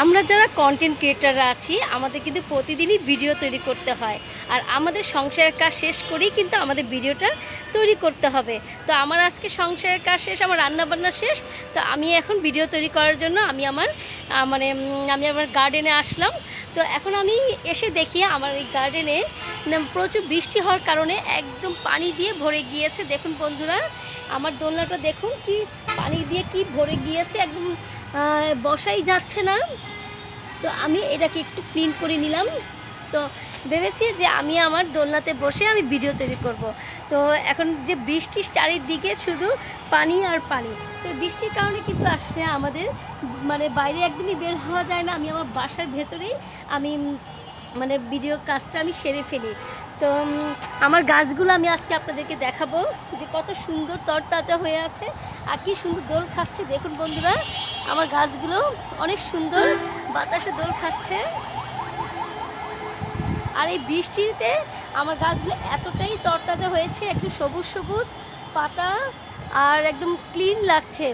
আমরা যারা কন্টেন্ট ক্রিয়েটাররা আছি, আমাদের কিন্তু প্রতিদিনই ভিডিও তৈরি করতে হয়। আর আমাদের সংসারের কাজ শেষ করেই কিন্তু আমাদের ভিডিওটা তৈরি করতে হবে। তো আমার আজকে সংসারের কাজ শেষ, আমার রান্নাবান্না শেষ। তো আমি এখন ভিডিও তৈরি করার জন্য আমি আমার মানে আমি আমার গার্ডেনে আসলাম। তো এখন আমি এসে দেখি আমার এই গার্ডেনে প্রচুর বৃষ্টি হওয়ার কারণে একদম পানি দিয়ে ভরে গিয়েছে। দেখুন বন্ধুরা আমার দোলনাটা দেখুন কি পানি দিয়ে কি ভরে গিয়েছে, একদম বসাই যাচ্ছে না। তো আমি এটাকে একটু ক্লিন করে নিলাম। তো ভেবেছি যে আমি আমার দোলনাতে বসে আমি ভিডিও তৈরি করব। তো এখন যে বৃষ্টি চারিদিকে শুধু পানি আর পানি। তো বৃষ্টির কারণে কিন্তু আসলে আমাদের মানে বাইরে একদমই বের হওয়া যায় না। আমি আমার বাসার ভেতরেই আমি মানে ভিডিও কাজটা আমি সেরে ফেলি। তো আমার গাছগুলো আমি আজকে আপনাদেরকে দেখাবো যে কত সুন্দর তরতাজা হয়ে আছে আর কি সুন্দর দোল খাচ্ছে। দেখুন বন্ধুরা, আমার গাছগুলো অনেক সুন্দর বাতাসে দোল খাচ্ছে। আর এই বৃষ্টিতে আমার গাছগুলো এতটাই তরতাজা হয়েছে, একদম সবুজ সবুজ পাতা আর একদম ক্লিন লাগছে।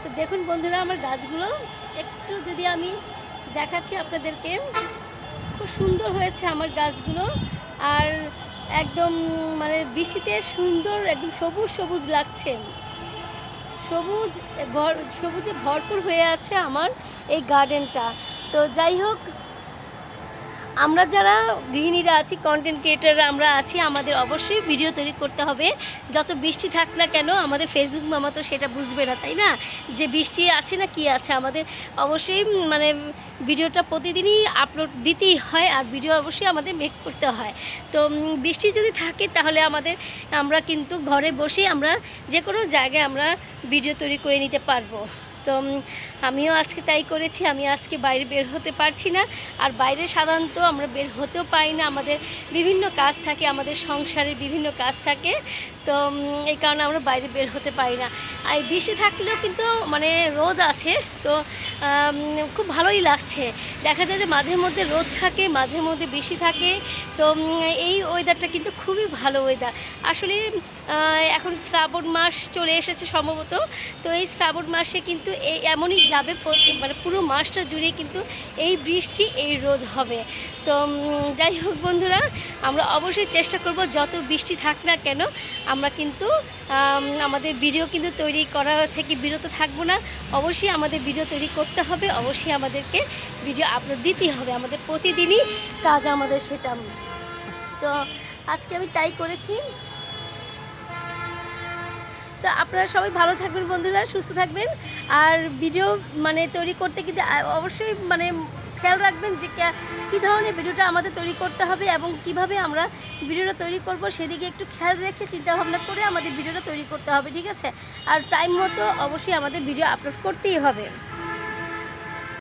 তো দেখুন বন্ধুরা, আমার গাছগুলো একটু যদি আমি দেখাচ্ছি আপনাদেরকে। খুব সুন্দর হয়েছে আমার গাছগুলো। আর একদম মানে বৃষ্টিতে সুন্দর, একদম সবুজ সবুজ লাগছে। সবুজ, ভর, সবুজে ভরপুর হয়ে আছে আমার এই গার্ডেনটা তো যাই হোক আমরা যারা গৃহিণীরা আছি কন্টেন্ট ক্রিয়েটাররা আমরা আছি, আমাদের অবশ্যই ভিডিও তৈরি করতে হবে। যত বৃষ্টি থাক না কেন, আমাদের ফেসবুক মামা তো সেটা বুঝবে না, তাই না? যে বৃষ্টি আছে না কি আছে, আমাদের অবশ্যই মানে ভিডিওটা প্রতিদিনই আপলোড দিতেই হয়, আর ভিডিও অবশ্যই আমাদের মেক করতে হয়। তো বৃষ্টি যদি থাকে, তাহলে আমাদের, আমরা কিন্তু ঘরে বসেই আমরা যে কোনো জায়গায় আমরা ভিডিও তৈরি করে নিতে পারব। তো আমিও আজকে তাই করেছি, আমি আজকে বাইরে বের হতে পারছি না। আর বাইরে সাধারণত আমরা বের হতেও পারি না, আমাদের বিভিন্ন কাজ থাকে, আমাদের সংসারের বিভিন্ন কাজ থাকে। তো এই কারণে আমরা বাইরে বের হতে পারি না। আর বেশি থাকলেও কিন্তু মানে রোদ আছে, তো খুব ভালোই লাগছে। দেখা যায় যে মাঝে মধ্যে রোদ থাকে, মাঝে মধ্যে বৃষ্টি থাকে। তো এই ওয়েদারটা কিন্তু খুবই ভালো ওয়েদার আসলে এখন শ্রাবণ মাস চলে এসেছে সম্ভবত। তো এই শ্রাবণ মাসে কিন্তু এমনই যাবে মানে পুরো মাসটা জুড়ে কিন্তু এই বৃষ্টি, এই রোদ হবে। তো যাই হোক বন্ধুরা, আমরা অবশ্যই চেষ্টা করব যত বৃষ্টি থাক না কেন, আমরা কিন্তু আমাদের ভিডিও কিন্তু তৈরি করা থেকে বিরত থাকব না। অবশ্যই আমাদের ভিডিও তৈরি করতে হবে, অবশ্যই আমাদেরকে ভিডিও আপলোড দিতে হবে, আমাদের প্রতিদিনই কাজ আমাদের সেটা। তো আজকে আমি তাই করেছি। তো আপনারা সবাই ভালো থাকবেন বন্ধুরা, সুস্থ থাকবেন। আর ভিডিও মানে তৈরি করতে কিন্তু অবশ্যই মানে খেয়াল রাখবেন যে কী ধরনের ভিডিওটা আমাদের তৈরি করতে হবে এবং কীভাবে আমরা ভিডিওটা তৈরি করব সেদিকে একটু খেয়াল রেখে চিন্তাভাবনা করে আমাদের ভিডিওটা তৈরি করতে হবে, ঠিক আছে? আর টাইম মতো অবশ্যই আমাদের ভিডিও আপলোড করতেই হবে।